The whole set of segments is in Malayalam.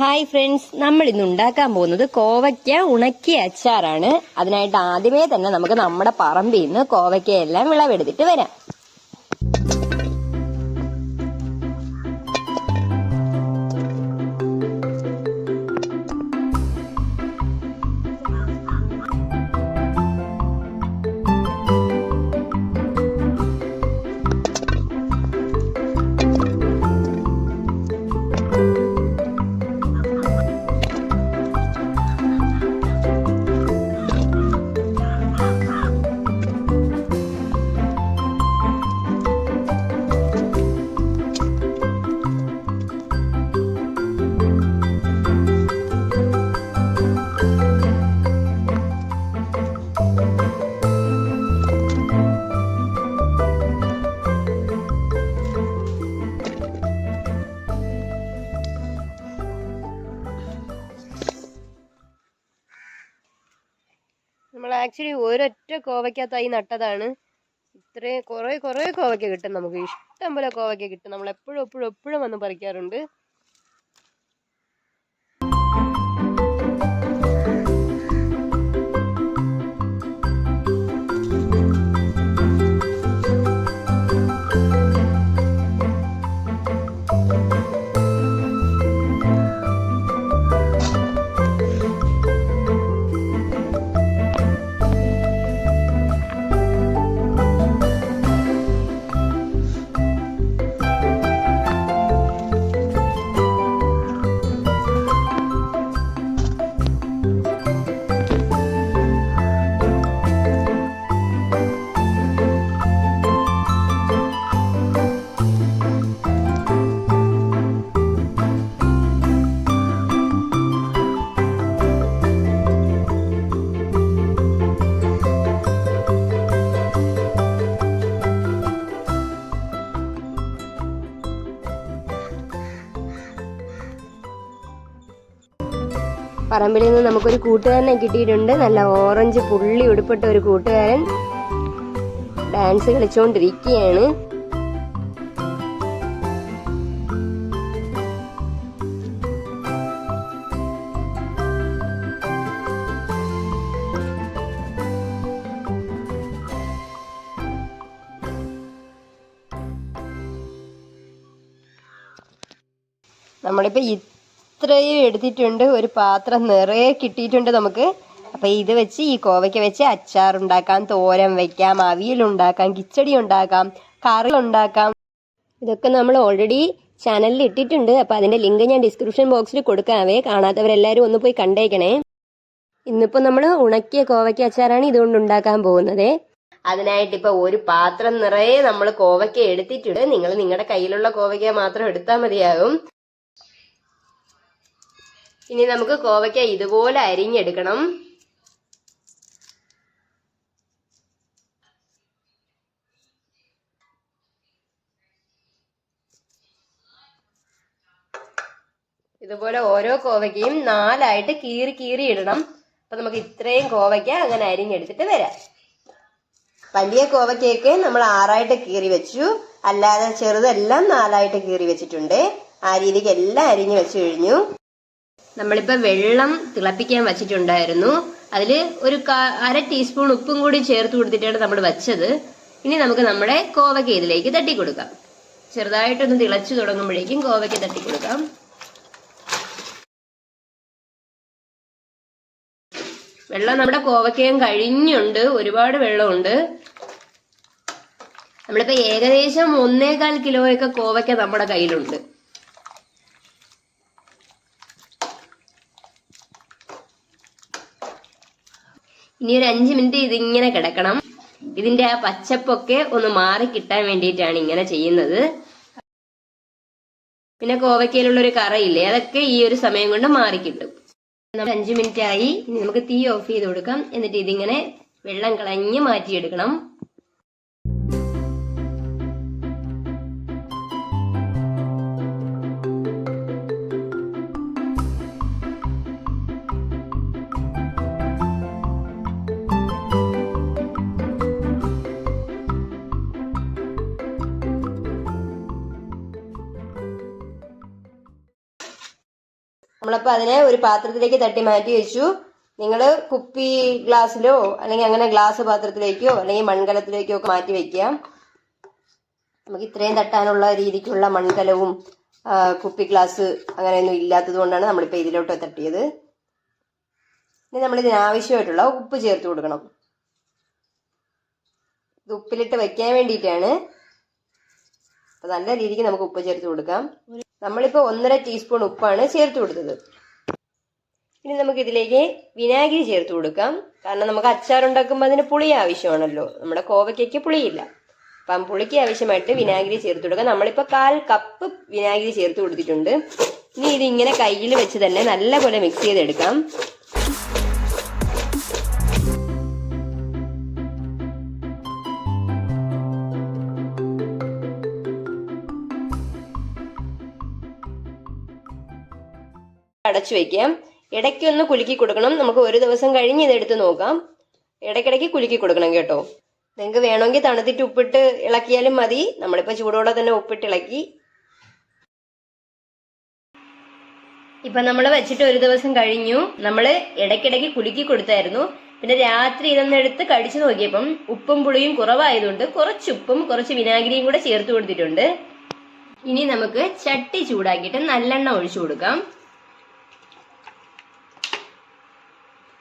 ഹായ് ഫ്രണ്ട്സ് നമ്മൾ ഇന്ന് ഉണ്ടാക്കാൻ പോകുന്നത് കോവയ്ക്ക ഉണക്കിയ അച്ചാറാണ്. അതിനായിട്ട് ആദ്യമേ തന്നെ നമുക്ക് നമ്മുടെ പറമ്പിൽ നിന്ന് കോവയ്ക്കയെല്ലാം വിളവെടുത്തിട്ട് വരാം. ഒരൊറ്റ കോവയ്ക്ക തൈ നട്ടതാണ്. ഇത്രയും കുറേ കുറേ കോവയ്ക്ക കിട്ടും നമുക്ക്. ഇഷ്ടം പോലെ കോവയ്ക്ക കിട്ടും. നമ്മൾ എപ്പോഴും എപ്പോഴും എപ്പോഴും വന്ന് പറിക്കാറുണ്ട്. പറമ്പിൽ നിന്ന് നമുക്കൊരു കൂട്ടുകാരനെ കിട്ടിയിട്ടുണ്ട്. നല്ല ഓറഞ്ച് പുള്ളി ഉടുപ്പിട്ട ഒരു കൂട്ടുകാരൻ ഡാൻസ് കളിച്ചുകൊണ്ടിരിക്കുകയാണ് നമ്മളിപ്പോ ഇത്രയും എടുത്തിട്ടുണ്ട്. ഒരു പാത്രം നിറയെ കിട്ടിയിട്ടുണ്ട് നമുക്ക്. അപ്പൊ ഇത് വെച്ച് ഈ കോവയ്ക്ക വെച്ച് അച്ചാർ ഉണ്ടാക്കാം തോരൻ വെക്കാം അവിയൽ ഉണ്ടാക്കാം കിച്ചടി ഉണ്ടാക്കാം കറി ഉണ്ടാക്കാം. ഇതൊക്കെ നമ്മൾ ഓൾറെഡി ചാനലിൽ ഇട്ടിട്ടുണ്ട്. അപ്പൊ അതിന്റെ ലിങ്ക് ഞാൻ ഡിസ്ക്രിപ്ഷൻ ബോക്സിൽ കൊടുക്കാവേ. കാണാത്തവരെല്ലാരും ഒന്ന് പോയി കണ്ടേക്കണേ. ഇന്നിപ്പോ നമ്മൾ ഉണക്കിയ കോവയ്ക്ക അച്ചാറാണ് ഇതുകൊണ്ട് ഉണ്ടാക്കാൻ പോകുന്നത്. അതിനായിട്ട് ഇപ്പൊ ഒരു പാത്രം നിറയെ നമ്മൾ കോവയ്ക്ക എടുത്തിട്ടുണ്ട്. നിങ്ങൾ നിങ്ങളുടെ കയ്യിലുള്ള കോവയ്ക്ക മാത്രം എടുത്താൽ മതിയാകും ഇനി നമുക്ക് കോവയ്ക്ക ഇതുപോലെ അരിഞ്ഞെടുക്കണം. ഇതുപോലെ ഓരോ കോവയ്ക്കയും നാലായിട്ട് കീറി കീറി ഇടണം. അപ്പൊ നമുക്ക് ഇത്രയും കോവയ്ക്ക അങ്ങനെ അരിഞ്ഞെടുത്തിട്ട് വരാം. വലിയ കോവയ്ക്കയൊക്കെ നമ്മൾ ആറായിട്ട് കീറി വെച്ചു. അല്ലാതെ ചെറുതെല്ലാം നാലായിട്ട് കീറി വെച്ചിട്ടുണ്ട്. ആ രീതിക്ക് എല്ലാം അരിഞ്ഞു വെച്ചു കഴിഞ്ഞു. നമ്മളിപ്പോ വെള്ളം തിളപ്പിക്കാൻ വച്ചിട്ടുണ്ടായിരുന്നു. അതിൽ ഒരു അര ടീസ്പൂൺ ഉപ്പും കൂടി ചേർത്ത് കൊടുത്തിട്ടാണ് നമ്മൾ വച്ചത്. ഇനി നമുക്ക് നമ്മുടെ കോവയ്ക്ക ഇതിലേക്ക് തട്ടി കൊടുക്കാം. ചെറുതായിട്ടൊന്ന് തിളച്ചു തുടങ്ങുമ്പോഴേക്കും കോവയ്ക്ക തട്ടി കൊടുക്കാം. വെള്ളം നമ്മുടെ കോവയ്ക്കയും കഴിഞ്ഞുണ്ട്. ഒരുപാട് വെള്ളമുണ്ട്. നമ്മളിപ്പോ ഏകദേശം ഒന്നേകാൽ കിലോയൊക്കെ കോവയ്ക്ക നമ്മുടെ കയ്യിലുണ്ട്. ഇനി ഒരു അഞ്ച് മിനിറ്റ് ഇങ്ങനെ കിടക്കണം. ഇതിന്റെ ആ പച്ചപ്പൊക്കെ ഒന്ന് മാറി കിട്ടാൻ വേണ്ടിയിട്ടാണ് ഇങ്ങനെ ചെയ്യുന്നത്. പിന്നെ കോവയ്ക്കയിലുള്ള ഒരു കറയില്ലേ അതൊക്കെ ഈ ഒരു സമയം കൊണ്ട് മാറി കിട്ടും. നമ്മൾ അഞ്ച് മിനിറ്റ് ആയി ഇനി നമുക്ക് തീ ഓഫ് ചെയ്ത് കൊടുക്കാം. എന്നിട്ട് ഇതിങ്ങനെ വെള്ളം കളഞ്ഞ് മാറ്റിയെടുക്കണം. നമ്മളപ്പോൾ അതിനെ ഒരു പാത്രത്തിലേക്ക് തട്ടി മാറ്റി വെച്ചു. നിങ്ങൾ കുപ്പി ഗ്ലാസ്സിലോ അല്ലെങ്കിൽ അങ്ങനെ ഗ്ലാസ് പാത്രത്തിലേക്കോ അല്ലെങ്കിൽ മൺകലത്തിലേക്കോ ഒക്കെ മാറ്റി വെക്കാം നമുക്ക് ഇത്രയും തട്ടാനുള്ള രീതിക്കുള്ള മൺകലവും കുപ്പി ഗ്ലാസ് അങ്ങനെയൊന്നും ഇല്ലാത്തത് കൊണ്ടാണ് നമ്മളിപ്പോൾ ഇതിലോട്ട് തട്ടിയത്. ഇനി നമ്മൾ ഇതിന് ആവശ്യമായിട്ടുള്ള ഉപ്പ് ചേർത്ത് കൊടുക്കണം. ഇത് ഉപ്പിലിട്ട് വെക്കാൻ വേണ്ടിയിട്ടാണ്. അപ്പോൾ നല്ല രീതിക്ക് നമുക്ക് ഉപ്പ് ചേർത്ത് കൊടുക്കാം. നമ്മളിപ്പോൾ ഒന്നര ടീസ്പൂൺ ഉപ്പാണ് ചേർത്ത് കൊടുത്തത്. ഇനി നമുക്ക് ഇതിലേക്ക് വിനാഗിരി ചേർത്ത് കൊടുക്കാം. കാരണം നമുക്ക് അച്ചാർ ഉണ്ടാക്കുമ്പോൾ അതിന് പുളി ആവശ്യമാണല്ലോ. നമ്മുടെ കോവയ്ക്കയ്ക്ക് പുളിയില്ല. അപ്പം പുളിക്ക് ആവശ്യമായിട്ട് വിനാഗിരി ചേർത്ത് കൊടുക്കാം. നമ്മളിപ്പോൾ കാൽ കപ്പ് വിനാഗിരി ചേർത്ത് കൊടുത്തിട്ടുണ്ട്. ഇനി ഇതിങ്ങനെ കയ്യിൽ വെച്ച് തന്നെ നല്ലപോലെ മിക്സ് ചെയ്തെടുക്കാം. അടച്ചു വെക്കാം. ഇടയ്ക്കൊന്ന് കുലുക്കി കൊടുക്കണം. നമുക്ക് ഒരു ദിവസം കഴിഞ്ഞ് ഇതെടുത്ത് നോക്കാം. ഇടയ്ക്കിടയ്ക്ക് കുലുക്കി കൊടുക്കണം കേട്ടോ. നിങ്ങൾക്ക് വേണമെങ്കിൽ തണുത്തിട്ട് ഉപ്പിട്ട് ഇളക്കിയാലും മതി. നമ്മളിപ്പോൾ ചൂടോടെ തന്നെ ഉപ്പിട്ട് ഇളക്കി. ഇപ്പം നമ്മൾ വെച്ചിട്ട് ഒരു ദിവസം കഴിഞ്ഞു. നമ്മൾ ഇടയ്ക്കിടയ്ക്ക് കുലുക്കി കൊടുത്തായിരുന്നു. പിന്നെ രാത്രി ഇതൊന്ന് എടുത്ത് കടിച്ചു നോക്കിയപ്പം ഉപ്പും പുളിയും കുറവായതുകൊണ്ട് കുറച്ച് ഉപ്പും കുറച്ച് വിനാഗിരിയും കൂടെ ചേർത്ത് കൊടുത്തിട്ടുണ്ട്. ഇനി നമുക്ക് ചട്ടി ചൂടാക്കിയിട്ട് നല്ലെണ്ണ ഒഴിച്ചു കൊടുക്കാം.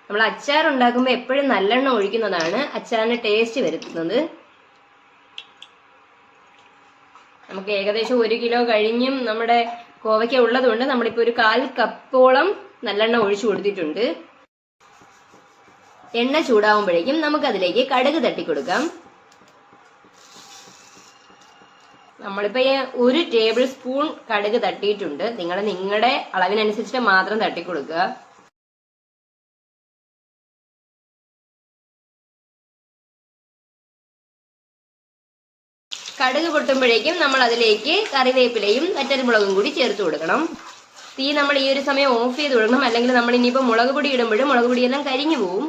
നമ്മൾ അച്ചാർ ഉണ്ടാക്കുമ്പോൾ എപ്പോഴും നല്ലെണ്ണ ഒഴിക്കുന്നതാണ് അച്ചാറിന് ടേസ്റ്റ് വരുത്തുന്നത്. നമുക്ക് ഏകദേശം ഒരു കിലോ കഴിഞ്ഞും നമ്മുടെ കോവയ്ക്ക ഉള്ളതുകൊണ്ട് നമ്മളിപ്പോൾ ഒരു കാൽ കപ്പോളം നല്ലെണ്ണ ഒഴിച്ചു കൊടുത്തിട്ടുണ്ട്. എണ്ണ ചൂടാവുമ്പോഴേക്കും നമുക്ക് അതിലേക്ക് കടുക് തട്ടിക്കൊടുക്കാം. നമ്മളിപ്പോ ഒരു ടേബിൾ സ്പൂൺ കടുക് തട്ടിയിട്ടുണ്ട്. നിങ്ങൾ നിങ്ങളുടെ അളവിനനുസരിച്ചിട്ട് മാത്രം തട്ടിക്കൊടുക്കുക. കടുക് പൊട്ടുമ്പോഴേക്കും നമ്മൾ അതിലേക്ക് കറിവേപ്പിലയും വറ്റൽമുളകും കൂടി ചേർത്ത് കൊടുക്കണം. തീ നമ്മൾ ഈ ഒരു സമയം ഓഫ് ചെയ്ത് കൊടുക്കണം അല്ലെങ്കിൽ നമ്മൾ ഇനിയിപ്പോൾ മുളക് പൊടി ഇടുമ്പോഴും മുളക് പൊടിയെല്ലാം കരിഞ്ഞു പോവും.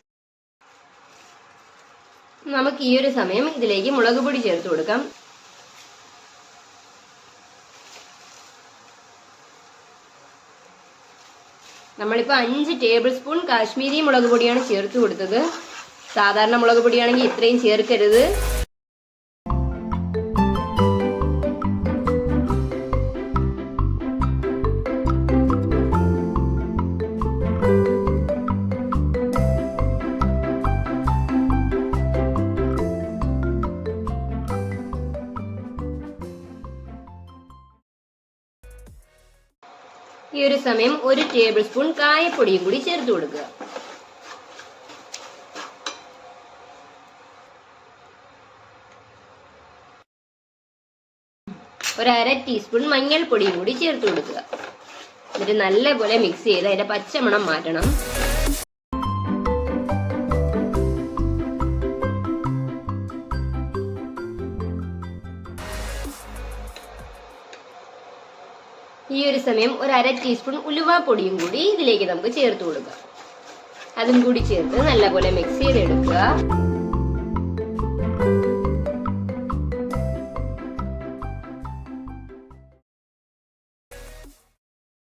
നമുക്ക് ഈ ഒരു സമയം ഇതിലേക്ക് മുളക് പൊടി ചേർത്ത് കൊടുക്കാം. നമ്മളിപ്പോൾ അഞ്ച് ടേബിൾ സ്പൂൺ കാശ്മീരി മുളക് പൊടിയാണ് ചേർത്ത് കൊടുത്തത്. സാധാരണ മുളക് പൊടിയാണെങ്കിൽ ഇത്രയും ചേർക്കരുത്. സമയം ഒരു ടേബിൾ സ്പൂൺ കായപ്പൊടിയും കൂടി ചേർത്ത് കൊടുക്കുക. ഒരു അര ടീസ്പൂൺ മഞ്ഞൾപ്പൊടിയും കൂടി ചേർത്ത് കൊടുക്കുക. എന്നിട്ട് നല്ലപോലെ മിക്സ് ചെയ്ത് അതിന്റെ പച്ചമണം മാറ്റണം. ഈ ഒരു സമയം ഒരു അര ടീസ്പൂൺ ഉലുവാപ്പൊടിയും കൂടി ഇതിലേക്ക് നമുക്ക് ചേർത്ത് കൊടുക്കുക അതും കൂടി ചേർത്ത് നല്ലപോലെ മിക്സ് ചെയ്തെടുക്കുക.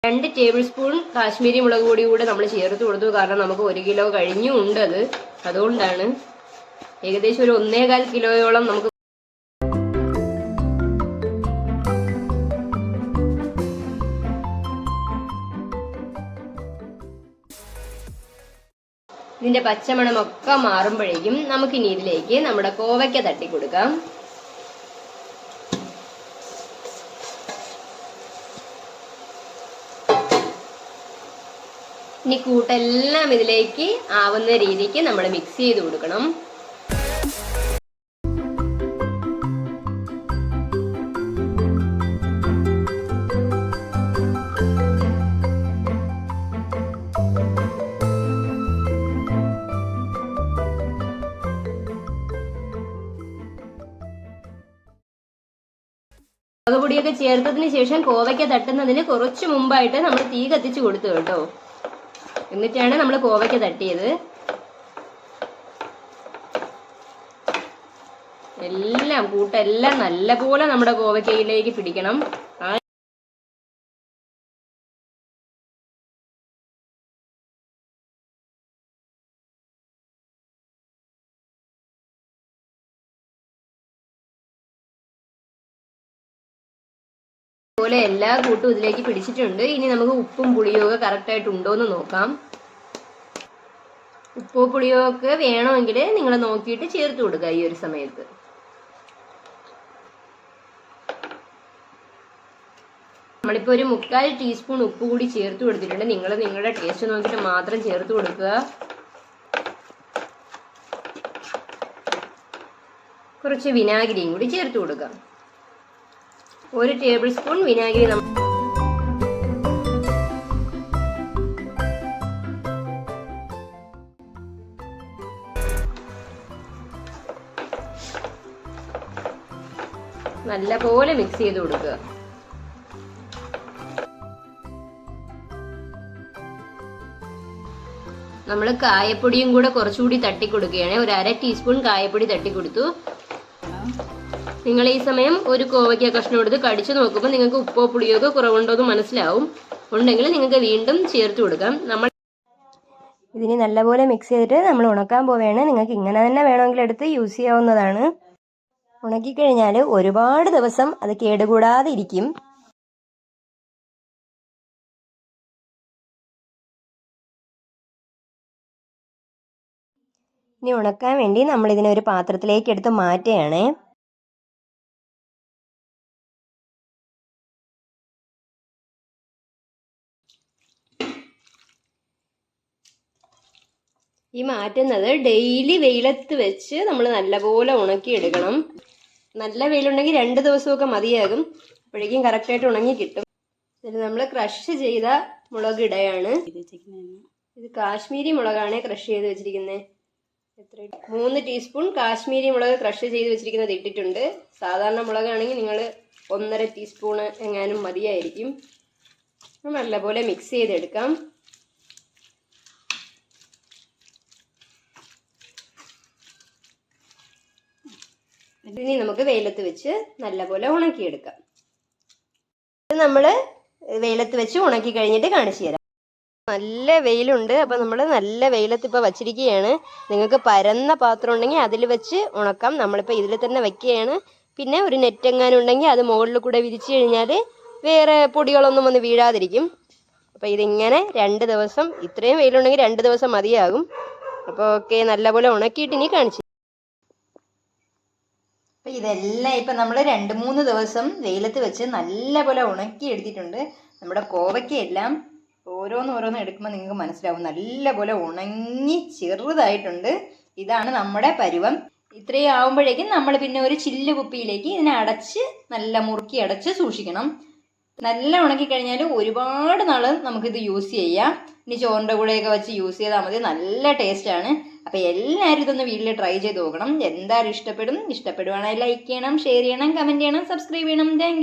രണ്ട് ടേബിൾ സ്പൂൺ കാശ്മീരി മുളക് പൊടി കൂടെ നമ്മൾ ചേർത്ത് കൊടുത്തു. കാരണം നമുക്ക് ഒരു കിലോ കഴിഞ്ഞും ഉണ്ട് അത്. അതുകൊണ്ടാണ് ഏകദേശം ഒരു ഒന്നേകാൽ കിലോയോളം നമുക്ക് ഇതിന്റെ പച്ചമണമൊക്കെ മാറുമ്പോഴേക്കും നമുക്ക് ഇനി ഇതിലേക്ക് നമ്മുടെ കോവയ്ക്ക തട്ടി കൊടുക്കാം ഇനി കൂട്ടെല്ലാം ഇതിലേക്ക് ആവുന്ന രീതിക്ക് നമ്മൾ മിക്സ് ചെയ്ത് കൊടുക്കണം. പൊടിയൊക്കെ ചേർത്തതിന് ശേഷം കോവയ്ക്ക തട്ടുന്നതിന് കുറച്ച് മുമ്പായിട്ട് നമ്മൾ തീ കത്തിച്ച് കൊടുത്തു കേട്ടോ. എന്നിട്ടാണ് നമ്മൾ കോവയ്ക്ക തട്ടിയത്. എല്ലാം കൂട്ടെല്ലാം നല്ലപോലെ നമ്മുടെ കോവയ്ക്കയിലേക്ക് പിടിക്കണം. അതുപോലെ എല്ലാ കൂട്ടും ഇതിലേക്ക് പിടിച്ചിട്ടുണ്ട്. ഇനി നമുക്ക് ഉപ്പും പുളിയും ഒക്കെ കറക്റ്റായിട്ട് ഉണ്ടോയെന്ന് നോക്കാം. ഉപ്പോ പുളിയോ ഒക്കെ വേണമെങ്കിൽ നിങ്ങൾ നോക്കിയിട്ട് ചേർത്ത് കൊടുക്കുക ഈ ഒരു സമയത്ത്. നമ്മളിപ്പോ ഒരു മുക്കാൽ ടീസ്പൂൺ ഉപ്പ് കൂടി ചേർത്ത് കൊടുത്തിട്ടുണ്ട്. നിങ്ങൾ നിങ്ങളുടെ ടേസ്റ്റ് നോക്കിയിട്ട് മാത്രം ചേർത്ത് കൊടുക്കുക. കുറച്ച് വിനാഗിരിയും കൂടി ചേർത്ത് കൊടുക്കുക ഒരു ടേബിൾ സ്പൂൺ വിനാഗിരി നമ്മൾ നല്ലപോലെ മിക്സ് ചെയ്ത് കൊടുക്കുക. നമ്മൾ കായപ്പൊടിയും കൂടെ കുറച്ചുകൂടി തട്ടി ഒരു അര ടീസ്പൂൺ കായപ്പൊടി തട്ടി കൊടുത്തു നിങ്ങൾ ഈ സമയം ഒരു കോവയ്ക്ക കഷ്ണം എടുത്ത് കടിച്ചു നോക്കുമ്പോൾ നിങ്ങൾക്ക് ഉപ്പോ പുളിയോ ഒക്കെ കുറവുണ്ടോ എന്ന് മനസ്സിലാവും. ഉണ്ടെങ്കിൽ നിങ്ങൾക്ക് വീണ്ടും ചേർത്ത് കൊടുക്കാം. നമ്മൾ ഇതിന് നല്ലപോലെ മിക്സ് ചെയ്തിട്ട് നമ്മൾ ഉണക്കാൻ പോവുകയാണ്. നിങ്ങൾക്ക് ഇങ്ങനെ തന്നെ വേണമെങ്കിൽ എടുത്ത് യൂസ് ചെയ്യാവുന്നതാണ്. ഉണക്കിക്കഴിഞ്ഞാൽ ഒരുപാട് ദിവസം അത് കേടുകൂടാതെ ഇരിക്കും. ഇനി ഉണക്കാൻ വേണ്ടി നമ്മൾ ഇതിനെ ഒരു പാത്രത്തിലേക്ക് എടുത്ത് മാറ്റുകയാണ്. ഈ മാറ്റുന്നത് ഡെയിലി വെയിലത്ത് വെച്ച് നമ്മൾ നല്ലപോലെ ഉണക്കിയെടുക്കണം. നല്ല വെയിലുണ്ടെങ്കിൽ രണ്ട് ദിവസമൊക്കെ മതിയാകും. അപ്പോഴേക്കും കറക്റ്റായിട്ട് ഉണങ്ങി കിട്ടും. ഇത് നമ്മൾ ക്രഷ് ചെയ്ത മുളക് ഇടയാണ്. ഇത് കാശ്മീരി മുളകാണ് ക്രഷ് ചെയ്ത് വെച്ചിരിക്കുന്നത് എത്ര? മൂന്ന് ടീസ്പൂൺ കാശ്മീരി മുളക് ക്രഷ് ചെയ്ത് വെച്ചിരിക്കുന്നത് ഇട്ടിട്ടുണ്ട്. സാധാരണ മുളകാണെങ്കിൽ നിങ്ങൾ ഒന്നര ടീസ്പൂണ് എങ്ങാനും മതിയായിരിക്കും. നല്ലപോലെ മിക്സ് ചെയ്തെടുക്കാം. ഇനി നമുക്ക് വെയിലത്ത് വെച്ച് നല്ലപോലെ ഉണക്കിയെടുക്കാം. ഇത് നമ്മൾ വെയിലത്ത് വെച്ച് ഉണക്കി കഴിഞ്ഞിട്ട് കാണിച്ചു തരാം. നല്ല വെയിലുണ്ട്. അപ്പോൾ നമ്മൾ നല്ല വെയിലത്ത് ഇപ്പോൾ വച്ചിരിക്കുകയാണ്. നിങ്ങൾക്ക് പരന്ന പാത്രം ഉണ്ടെങ്കിൽ അതിൽ വെച്ച് ഉണക്കാം. നമ്മളിപ്പോൾ ഇതിൽ തന്നെ വെക്കുകയാണ്. പിന്നെ ഒരു നെറ്റ് ഉണ്ടെങ്കിൽ അത് മുകളിൽ കൂടെ വിരിച്ചു കഴിഞ്ഞാൽ വേറെ പൊടികളൊന്നും വന്ന് വീഴാതിരിക്കും. അപ്പോൾ ഇതിങ്ങനെ രണ്ട് ദിവസം ഇത്രയും വെയിലുണ്ടെങ്കിൽ രണ്ട് ദിവസം മതിയാകും. അപ്പോൾ ഓക്കെ നല്ലപോലെ ഉണക്കിയിട്ട് ഇനി കാണിച്ചു അപ്പം ഇതെല്ലാം ഇപ്പം നമ്മൾ രണ്ട് മൂന്ന് ദിവസം വെയിലത്ത് വെച്ച് നല്ലപോലെ ഉണക്കി എടുത്തിട്ടുണ്ട്. നമ്മുടെ കോവയ്ക്കെല്ലാം ഓരോന്ന് ഓരോന്ന് എടുക്കുമ്പോൾ നിങ്ങൾക്ക് മനസ്സിലാവും. നല്ലപോലെ ഉണങ്ങി ചെറുതായിട്ടുണ്ട്. ഇതാണ് നമ്മുടെ പരുവം. ഇത്രയും ആവുമ്പോഴേക്കും നമ്മൾ പിന്നെ ഒരു ചില്ല് കുപ്പിയിലേക്ക് ഇതിനെ അടച്ച് നല്ല മുറുക്കി അടച്ച് സൂക്ഷിക്കണം. നല്ല ഉണക്കി കഴിഞ്ഞാൽ ഒരുപാട് നാൾ നമുക്കിത് യൂസ് ചെയ്യാം. ഇനി ചോറിന്റെ കൂടെയൊക്കെ വെച്ച് യൂസ് ചെയ്താൽ മതി. നല്ല ടേസ്റ്റാണ്. അപ്പോൾ എല്ലാവരും ഇതൊന്ന് വീട്ടിൽ ട്രൈ ചെയ്ത് നോക്കണം. എന്തായാലും ഇഷ്ടപ്പെടും. ഇഷ്ടപ്പെടുവാണെങ്കിൽ ലൈക്ക് ചെയ്യണം ഷെയർ ചെയ്യണം കമന്റ് ചെയ്യണം സബ്സ്ക്രൈബ് ചെയ്യണം. താങ്ക്